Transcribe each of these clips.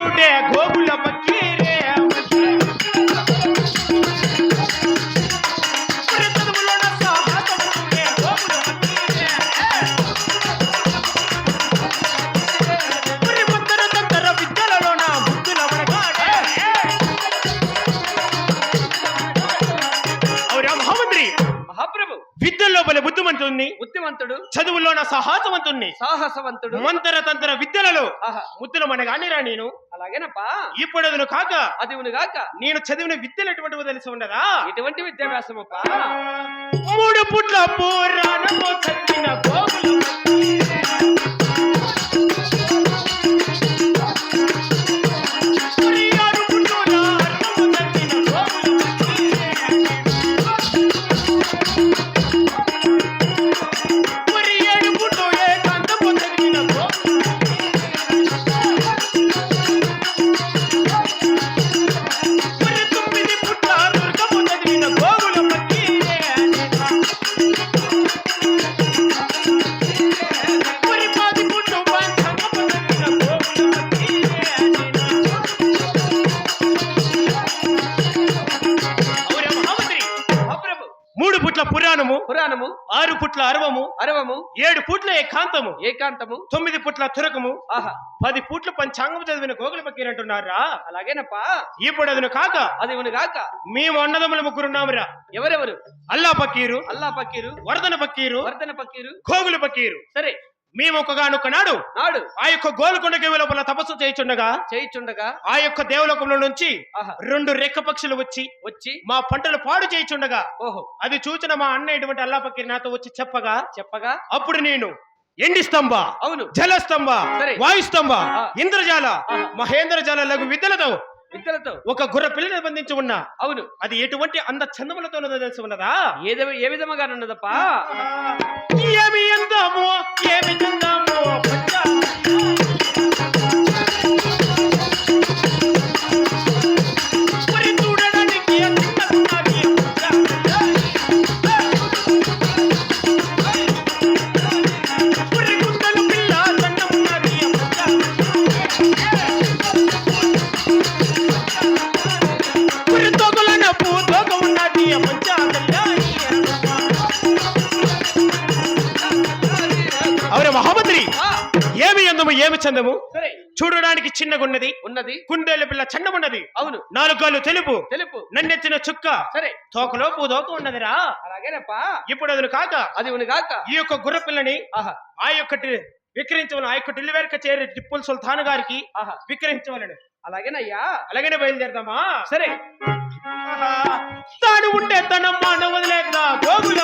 Google బుద్ధిమంతుణ్ణి బుద్ధిమంతుడు చదువులోన సాహసవంతుణ్ణి. సాహసవంతుడు. మంతర తంత్ర విద్యలలో. ఆహా. ముద్దుల మనగానిరా నేను. అలాగేనప్పా. ఇప్పుడు అదును కాక. అది గాక. నేను చదివిన విద్యలు ఎటువంటివో తెలిసి ఉండదా? ఎటువంటి విద్యాభ్యాసమప్పా? మూడు పుట్ల పురాణము పురాణము పురాణము ఆరు పుట్ల అరవము అరవము ఏడు పుట్ల ఏకాంతము ఏకాంతము. తొమ్మిది పుట్ల తురకము ఆహా. పది పుట్ల పంచాంగము చదివిన గోగుల పక్కీర్ అంటున్నారా? అలాగేనప్పా. ఇప్పుడు అదును కాక అది గాక మేము అన్నదమ్ముల ముగ్గురున్నామురా ఎవరెవరు? అల్లా పక్కీరు అల్లా పక్కీరు వరదన పక్కీరు వర్ధన పక్కీరు. గోగుల పక్కీరు. సరే మేము ఒకగానొక నాడు నాడు ఆ యొక్క గోల్కొండ గవి లోపల తపస్సు చేయుచుండగా చేయిచుండగా ఆ యొక్క దేవలోకంలో నుంచి రెండు రెక్క పక్షులు వచ్చి వచ్చి మా పంటలు పాడు చేయుచుండగా ఓహో అది చూచిన మా అన్న ఇటువంటి అల్లా పక్కీరు నాతో వచ్చి చెప్పగా చెప్పగా అప్పుడు నేను ఎండి స్తంభ అవును జలస్తంభ సరే. వాయుస్తంభ ఆ. ఇంద్రజాల. మహేంద్రజాల లఘు విద్యలతో విద్యలతో ఒక గుర్ర పిల్లని బంధించి ఉన్నా. అవును. అది ఎటువంటి అంద చందములతో తెలిసి ఉన్నదా? ఏదో ఏ విధముగా ఉన్నదప్పా ఏమి ఎందామో ఏమి చందము. చూడడానికి చిన్నగున్నది. ఉన్నది. కుందేలు పిల్ల చండమున్నది అవును. నాలుగాలు తెలుపు. తెలుపు. నన్నెత్తిన చుక్క. సరే. తోకలో పూదోక ఉన్నదిరా. అలాగేనప్పా. ఇప్పుడు అదును కాక. అది గాక ఈ యొక్క గుర్ర పిల్లని ఆహా. ఆ యొక్క విక్రయించవలను. ఆ యొక్క ఢిల్లీవేరక చేరి టిప్పుల్ సుల్తాన్ గారికి ఆహా. విక్రయించవలను. అలాగేనయ్యా. అలాగనే బయలుదేరదామా? సరే. తాను ఉంటే తన మాట వదిలేక గోగుల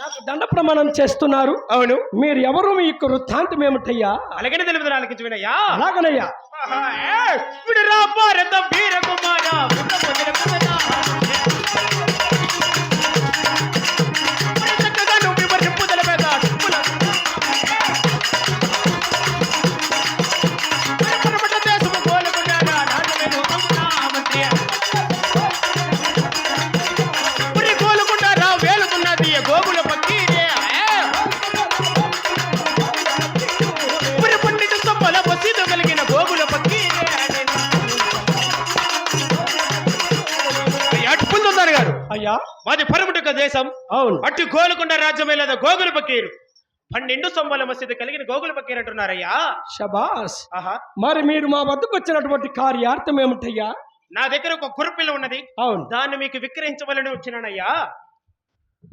నాకు దండ ప్రమాణం చేస్తున్నారు. అవును. మీరు ఎవరు మీ యొక్క వృత్తాంతం ఏమిటయ్యా? అలాగనే తెలుపుదల ఆలకించమేనయ్యా అలాగనయ్యా. ఆహా, ఏ, విడురా భారత వీర కుమార మాది పరముటక దేశం. అవును. అటు గోలుకొండ రాజ్యమే లేదా గోగుల పక్కీరు పన్నెండు సొమ్మల మసీదు కలిగిన గోగుల పక్కీరు అంటున్నారయ్యా. షబాస్ మరి మీరు మా వద్దకు వచ్చినటువంటి కార్యార్థం ఏమిటయ్యా? నా దగ్గర ఒక గుర్రపిల్ల ఉన్నది. అవును. దాన్ని మీకు విక్రయించవలని వచ్చినానయ్యా.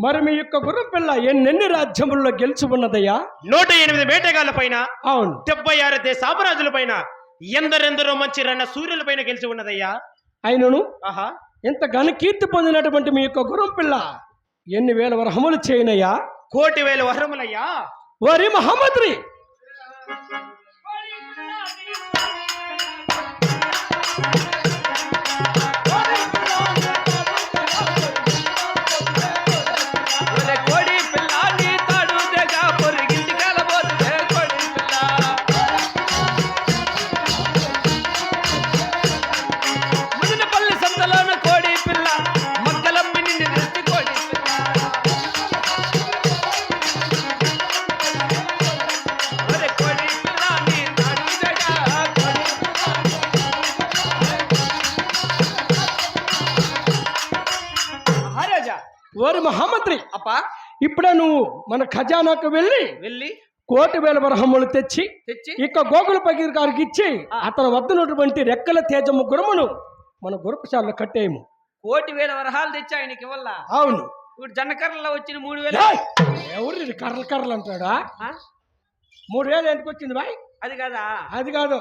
మరి మీ యొక్క గుర్రం పిల్ల ఎన్నెన్ని రాజ్యముల్లో గెలిచి ఉన్నదయ్యా? నూట ఎనిమిది వేటగాళ్ళ పైన అవును. డెబ్బై ఆరు దేశాపరాజుల పైన ఎందరెందరో మంచి రన్న సూర్యుల పైన గెలిచి ఉన్నదయ్యా. అయినను? ఆహా. ఇంత ఘనకీర్తి పొందినటువంటి మీ యొక్క గుర్రం పిల్ల? ఎన్ని వేల వరహములు చేయనయ్యా? కోటి వేల వరములయ్యా. వరి మహమ్మద్రి! మహామంత్రి అప్పా? ఇప్పుడే నువ్వు మన ఖజానాకు వెళ్ళి వెళ్ళి కోటి వేల వరహములు తెచ్చి తెచ్చి ఇక గోకుల పగిరి గారికి ఇచ్చి అతను వద్దనటువంటి రెక్కల తేజము గురమును మన గురపశాలలో కట్టేయము. కోటి వేల వరహాలు తెచ్చి ఆయనకి ఇవ్వాల? అవును. ఇప్పుడు జన్నకర్రలో వచ్చిన మూడు వేలు! ఎవరు కర్రలు కర్రలు అంటాడా? మూడు వేలు ఎందుకు వచ్చింది బాయ్? అది కదా? అది కాదు?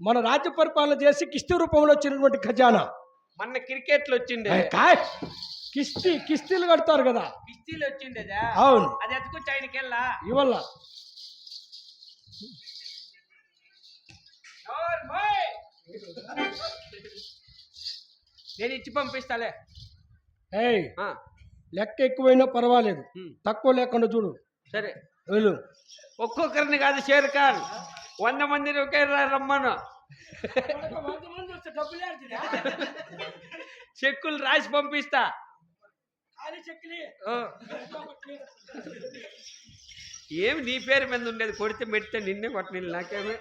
మన రాజ్య పరిపాలన చేసి కిస్తీ రూపంలో వచ్చినటువంటి ఖజానా. మొన్న క్రికెట్లు కాయ్! కిస్తీ కిస్తీలు కడతారు కదా. పిస్తీలు వచ్చిండేదా? అవును. అది ఎత్తుకొచ్చి ఆయనకి వెళ్ళా. ఇవల్ల నేను ఇచ్చి పంపిస్తాలే. ఏయ్ లెక్క ఎక్కువైనా పర్వాలేదు. తక్కువ లేకుండా చూడు. సరే. వెళ్ళు. ఒక్కొక్కరిని కాదు షేర్ ఖాన్ వంద మందిని ఒకే రమ్మను. చెక్కులు రాసి పంపిస్తా. ఏమి నీ పేరు మీద ఉండేది? కొడితే మెడితే నిన్నే కొట్టని నాకేమి?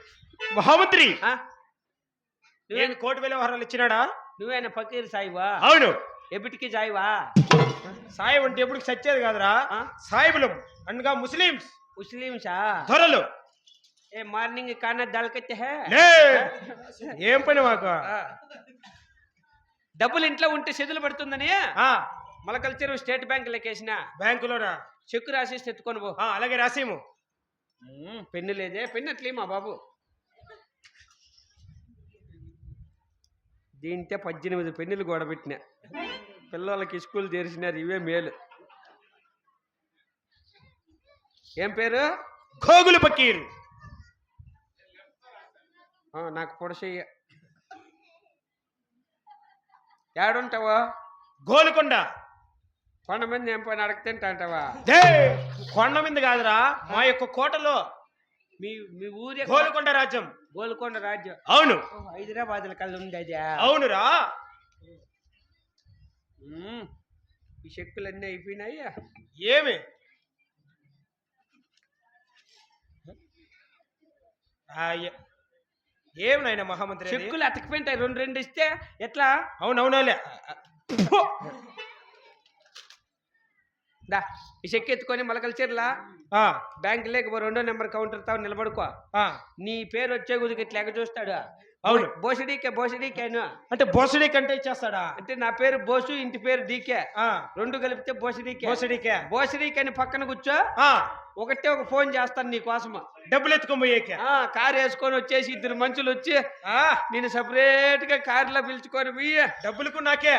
మహామంత్రి! ఆ? నేను కోటి వేల వరాలు ఇచ్చినాడా? నువ్వేనా ఫకీర్ సాయివా? అవును. ఎప్పటికి సాయివా? సాయి అంటే ఎప్పుడు సచ్చేది కాదురా. ఆ? సాయిబులం అనగా ముస్లిమ్స్. ముస్లిమ్సా? ధరలు ఏ మార్నింగ్ కానా దళకైతే హే? లే! ఏం పని మాకు. డబ్బులు ఇంట్లో ఉంటే చెదులు పడుతుందని? ఆ. మలకల్ చెరువు స్టేట్ బ్యాంక్ లెక్కేసిన బ్యాంకులోనా? చెక్కు రాసేసి ఎత్తుకొని పో. ఆ, అలాగే రాసేము పెన్ను లేదే పెన్ను అట్లే మా బాబు. దీంతో పద్దెనిమిది పెన్నులు గోడబెట్టిన. పిల్లలకి స్కూల్ తెరిచినారు ఇవే మేలు. ఏం పేరు? గోగులు పకీరు. ఆ, నాకు పొడసయ్య ఏడుంటావా? గోలుకొండ. కొండ మంది ఏం అంటావా దే కొండ మీద కాదురా మా యొక్క కోటలో మీ మీ ఊరే గోలుకొండ రాజ్యం. గోల్కొండ రాజ్యం. అవును. హైదరాబాద్ కళ్ళు ఉండేది అవునురా. ఉమ్, ఈ చెక్కులన్నీ అయిపోయినాయి? ఏమి? ఆ, ఏ- ఏం నాయన మహామంత్రి అది? చెక్కులు అతకపోయింటాయి రెండు రెండు ఇస్తే ఎట్లా? అవునవునలే. దా ఈ చెక్కు ఎత్తుకొని మొలకల చీరలా? ఆ, బ్యాంక్ లేక రెండో నెంబర్ కౌంటర్ తావు నిలబడుకో. నీ పేరు వచ్చే గుదికి ఇట్లా చూస్తాడు. అవును. బోసడీకే బోసడీకేను అంటే బొసడి కంటే ఇచ్చేస్తాడా? అంటే నా పేరు బోసు ఇంటి పేరు డీకే. రెండు కలిపితే బోసడీకే. బొసడికే. బోసడీకే అని పక్కన కూర్చో. ఆ, ఒకటే ఒక ఫోన్ చేస్తాను నీ కోసము. డబ్బులు ఆ కారు వేసుకొని వచ్చేసి ఇద్దరు మనుషులు వచ్చి ఆ, నేను సపరేట్గా కారులో పిలుచుకొని పోయి. డబ్బులకు నాకే.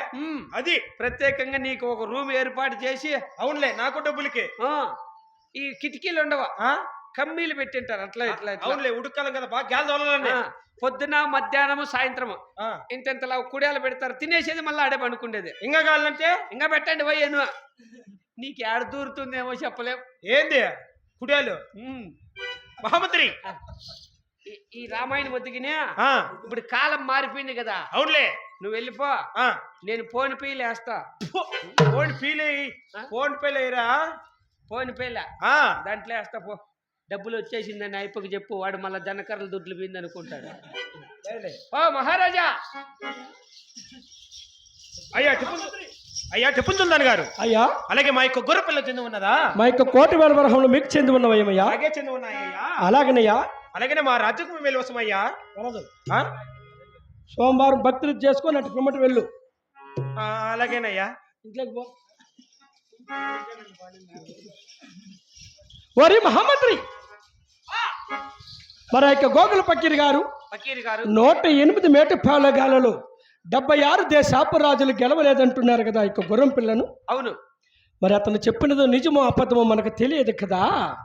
అది. ప్రత్యేకంగా నీకు ఒక రూమ్ ఏర్పాటు చేసి. అవునులే నాకు డబ్బులకి. ఈ కిటికీలు ఉండవా? ఆ, కమ్మీలు పెట్టింటారు అట్లా ఇట్లా అవునులే ఉడుకాలం కదా బాగా గ్యాస్ తోలాలండి పొద్దున మధ్యాహ్నము సాయంత్రము. ఇంతెంతలా కుడియాలు పెడతారు. తినేసేది మళ్ళీ ఆడే పండుకుండేది. ఇంకా కావాలంటే? ఇంకా పెట్టండి పోయాను నీకు ఏడ దూరుతుందేమో చెప్పలేం. ఏంది? కుడియాలు. మహామంత్రి ఈ- రామాయణ ఆ, ఇప్పుడు కాలం మారిపోయింది కదా. అవునులే. నువ్వు వెళ్ళిపో. ఆ, నేను ఫోన్ పేలు వేస్తా ఫోన్ ఆ? ఫోన్ పే లేరా ఫోన్ పేల? ఆ, దాంట్లో వేస్తా పో. డబ్బులు వచ్చేసిందని అయిపోకి చెప్పు వాడు మళ్ళీ జనకర్రలు దుడ్లు పోయింది అనుకుంటాడు. ఓ మహారాజా! అయ్యా అయ్యా టిప్పున్ సుల్తాన్ గారు. అయ్యా. అలాగే మా యొక్క గొర్రె పిల్ల చెంది ఉన్నదా? మా యొక్క కోటి వేల వరహంలో మీకు చెంది ఉన్నవయ్యా. అలాగే చెంది ఉన్నాయ్యా. అలాగనయ్యా. అలాగనే మా రాజ్యకు వెళ్ళి అయ్యా వరదు ఆ? సోమవారం భక్తులు చేసుకొని అటు పిమ్మటి వెళ్ళు. అలాగేనయ్యా. ఇంట్లోకి పో. వరి మహామంత్రి. మరి ఆ యొక్క గోగుల పకీర్ గారు ఫకీర్ గారు నూట ఎనిమిది మేటపాలగాలలో డెబ్బై ఆరు దేశాపు రాజులు గెలవలేదంటున్నారు కదా ఆ యొక్క గుర్రం పిల్లను. అవును. మరి అతను చెప్పినదో నిజమో అబద్ధమో మనకు తెలియదు కదా.